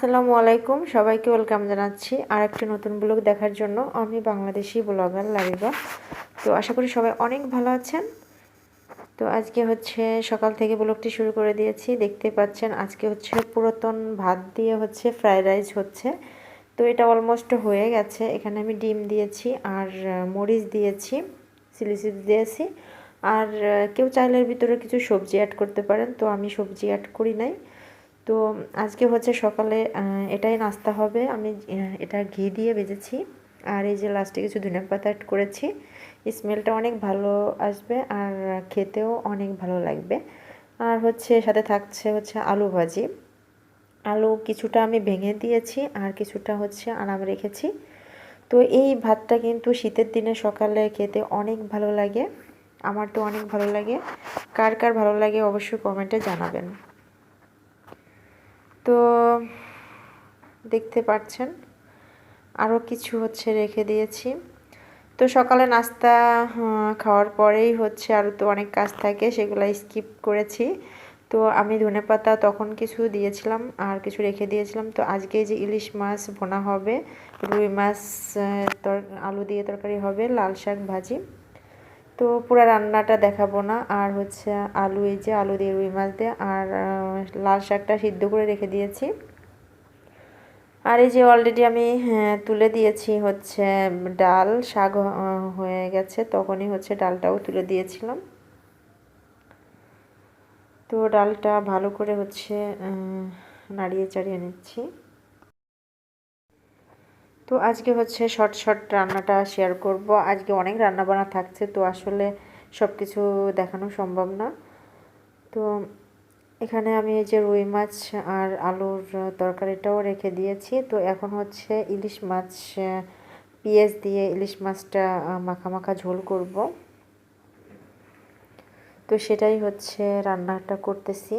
আসসালামু আলাইকুম। সবাইকে ওয়েলকাম জানাচ্ছি আর একটি নতুন ব্লগ দেখার জন্য। আমি বাংলাদেশি ব্লগার লাবিবা তো আশা করি সবাই অনেক ভালো আছেন। তো আজকে হচ্ছে সকাল থেকে ব্লগটি শুরু করে দিয়েছি। দেখতে পাচ্ছেন আজকে হচ্ছে পুরাতন ভাত দিয়ে হচ্ছে ফ্রাইড রাইস হচ্ছে। তো এটা অলমোস্ট হয়ে গেছে। এখানে আমি ডিম দিয়েছি আর মরিচ দিয়েছি, চিলি চিপস দিয়েছি। আর কেউ চাইলের ভিতরে কিছু সবজি অ্যাড করতে পারেন। তো আমি সবজি অ্যাড করি নাই। তো আজকে হচ্ছে সকালে এটাই নাস্তা হবে। আমি এটা ঘি দিয়ে বেজেছি আর এই যে লাস্টে কিছু ধনে পাতা করেছি। স্মেলটা অনেক ভালো আসবে আর খেতেও অনেক ভালো লাগবে। আর হচ্ছে সাথে থাকছে হচ্ছে আলু ভাজি। আলু কিছুটা আমি ভেঙে দিয়েছি আর কিছুটা হচ্ছে আরাম রেখেছি। তো এই ভাতটা কিন্তু শীতের দিনে সকালে খেতে অনেক ভালো লাগে। আমার তো অনেক ভালো লাগে। কার কার ভালো লাগে অবশ্যই কমেন্টে জানাবেন। তো দেখতে পাচ্ছেন আরও কিছু হচ্ছে রেখে দিয়েছি। তো সকালে নাস্তা খাওয়ার পরেই হচ্ছে আরও তো অনেক কাজ থাকে, সেগুলো স্কিপ করেছি। তো আমি ধনে পাতা তখন কিছু দিয়েছিলাম আর কিছু রেখে দিয়েছিলাম। তো আজকে যে ইলিশ মাছ ভোনা হবে, রুই মাছ আলু দিয়ে তরকারি হবে, লাল শাক ভাজি। তো পুরো রান্নাটা দেখাবো না। আর হচ্ছে আলু এই যে আলু দিয়ে রুই মাছ দিয়ে আর লাল শাকটা সিদ্ধ করে রেখে দিয়েছি। আর এই যে অলরেডি আমি হ্যাঁ, তুলে দিয়েছি হচ্ছে ডাল শাক হয়ে গেছে তখনই হচ্ছে ডালটাও তুলে দিয়েছিলাম। তো ডালটা ভালো করে হচ্ছে নাড়িয়ে চাড়িয়ে নিচ্ছি। তো আজকে হচ্ছে শর্ট শর্ট রান্নাটা শেয়ার করব। আজকে অনেক রান্না বান্না থাকছে, তো আসলে সব কিছু দেখানো সম্ভব না। তো এখানে আমি এই যে রুই মাছ আর আলুর তরকারিটাও রেখে দিয়েছি। তো এখন হচ্ছে ইলিশ মাছ, পেঁয়াজ দিয়ে ইলিশ মাছটা মাখা মাখা ঝোল করব। তো সেটাই হচ্ছে রান্নাটা করতেছি।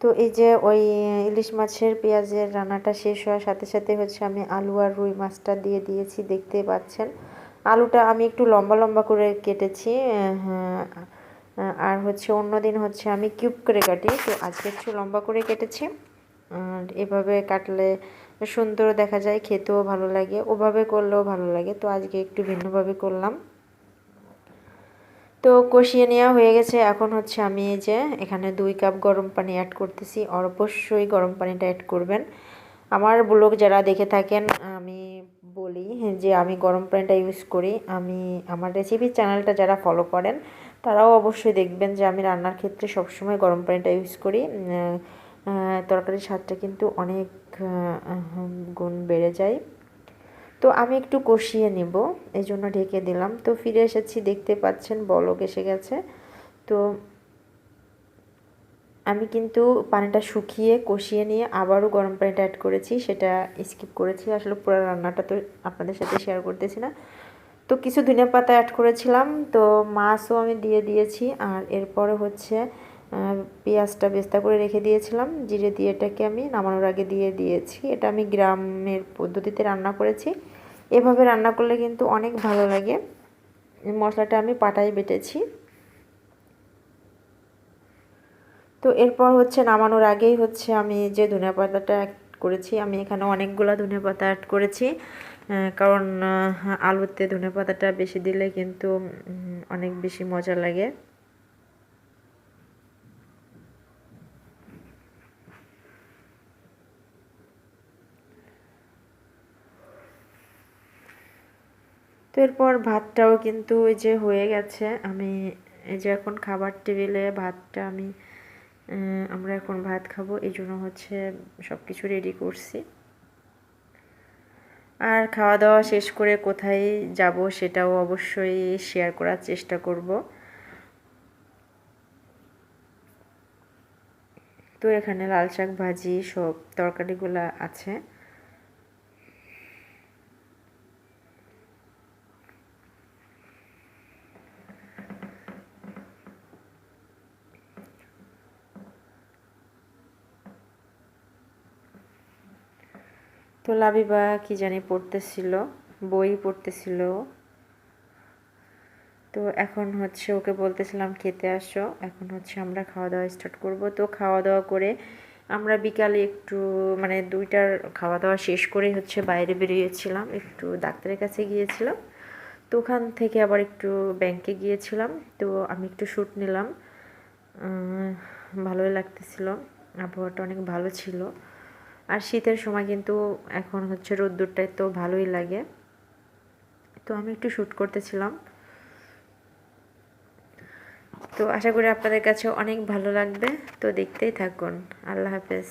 তো এই যে ওই ইলিশ মাছের পেঁয়াজের রান্নাটা শেষ হওয়ার সাথে সাথে হচ্ছে আমি আলু আর রুই মাছটা দিয়ে দিয়েছি, দেখতে পাচ্ছেন। আলুটা আমি একটু লম্বা লম্বা করে কেটেছি, আর হচ্ছে অন্য দিন হচ্ছে আমি কিউব করে কাটি, তো আজকে একটু লম্বা করে কেটেছি। আর এভাবে কাটলে সুন্দর দেখা যায়, খেতেও ভালো লাগে, ওভাবে করলেও ভালো লাগে, তো আজকে একটু ভিন্নভাবে করলাম। তো কষিয়ে নেওয়া হয়ে গেছে। এখন হচ্ছে আমি এই যে এখানে দুই কাপ গরম পানি অ্যাড করতেছি। অবশ্যই গরম পানিটা অ্যাড করবেন। আমার ব্লগ যারা দেখে থাকেন, আমি বলি যে আমি গরম পানিটা ইউজ করি। আমি, আমার রেসিপি চ্যানেলটা যারা ফলো করেন, তারাও অবশ্যই দেখবেন যে আমি রান্নার ক্ষেত্রে সবসময় গরম পানিটা ইউজ করি। তরকারির স্বাদটা কিন্তু অনেক গুণ বেড়ে যায়। তো আমি একটু কষিয়ে নিব, এই জন্য ঢেকে দিলাম। তো ফিরে এসেছি, দেখতে পাচ্ছেন বলক এসে গেছে। তো আমি কিন্তু পানিটা শুকিয়ে কষিয়ে নিয়ে আবারও গরম পানিটা অ্যাড করেছি, সেটা স্কিপ করেছি। আসলে পুরো রান্নাটা তো আপনাদের সাথে শেয়ার করতেছি না। তো কিছু ধনে পাতা অ্যাড করেছিলাম, তো মাছও আমি দিয়ে দিয়েছি। আর এরপরে হচ্ছে পেঁয়াজটা বেস্তা করে রেখে দিয়েছিলাম। জিরে দিয়ে এটাকে আমি নামানোর আগে দিয়ে দিয়েছি। এটা আমি গ্রামের পদ্ধতিতে রান্না করেছি। এভাবে রান্না করলে কিন্তু অনেক ভালো লাগে। মশলাটা আমি পাটায় বেটেছি। তো এরপর হচ্ছে নামানোর আগেই হচ্ছে আমি যে ধনিয়া পাতাটা অ্যাড করেছি, আমি এখানে অনেকগুলো ধনিয়া পাতা অ্যাড করেছি। কারণ আলুতে ধনে পাতাটা বেশি দিলে কিন্তু অনেক বেশি মজা লাগে। এরপর ভাতটাও কিন্তু ওই যে হয়ে গেছে। আমি এই যে এখন খাবার টেবিলে ভাতটা আমি আমরা এখন ভাত খাব, এই জন্য হচ্ছে সব কিছু রেডি করছি। আর খাওয়া দাওয়া শেষ করে কোথায় যাব সেটাও অবশ্যই শেয়ার করার চেষ্টা করব। তো এখানে লাল শাক ভাজি সব তরকারিগুলো আছে। তো লাবিবা কি জানি পড়তেছিল, বই পড়তেছিল। তো এখন হচ্ছে ওকে বলতেছিলাম, খেতে আসো, এখন হচ্ছে আমরা খাওয়া দাওয়া স্টার্ট করব। তো খাওয়া দাওয়া করে আমরা বিকালে একটু মানে দুইটার খাওয়া দাওয়া শেষ করেই হচ্ছে বাইরে বেরিয়েছিলাম, একটু ডাক্তারের কাছে গিয়েছিলাম। তো ওখান থেকে আবার একটু ব্যাংকে গিয়েছিলাম, তো আমি একটু শ্যুট নিলাম। ভালোই লাগতেছিল, আবহাওয়াটা অনেক ভালো ছিল। আর শীতের সময় কিন্তু এখন হচ্ছে রোদ্দুরটায় তো ভালোই লাগে। তো আমি একটু শ্যুট করতেছিলাম। তো আশা করি আপনাদের কাছে অনেক ভালো লাগবে। তো দেখতেই থাকুন। আল্লাহ হাফেজ।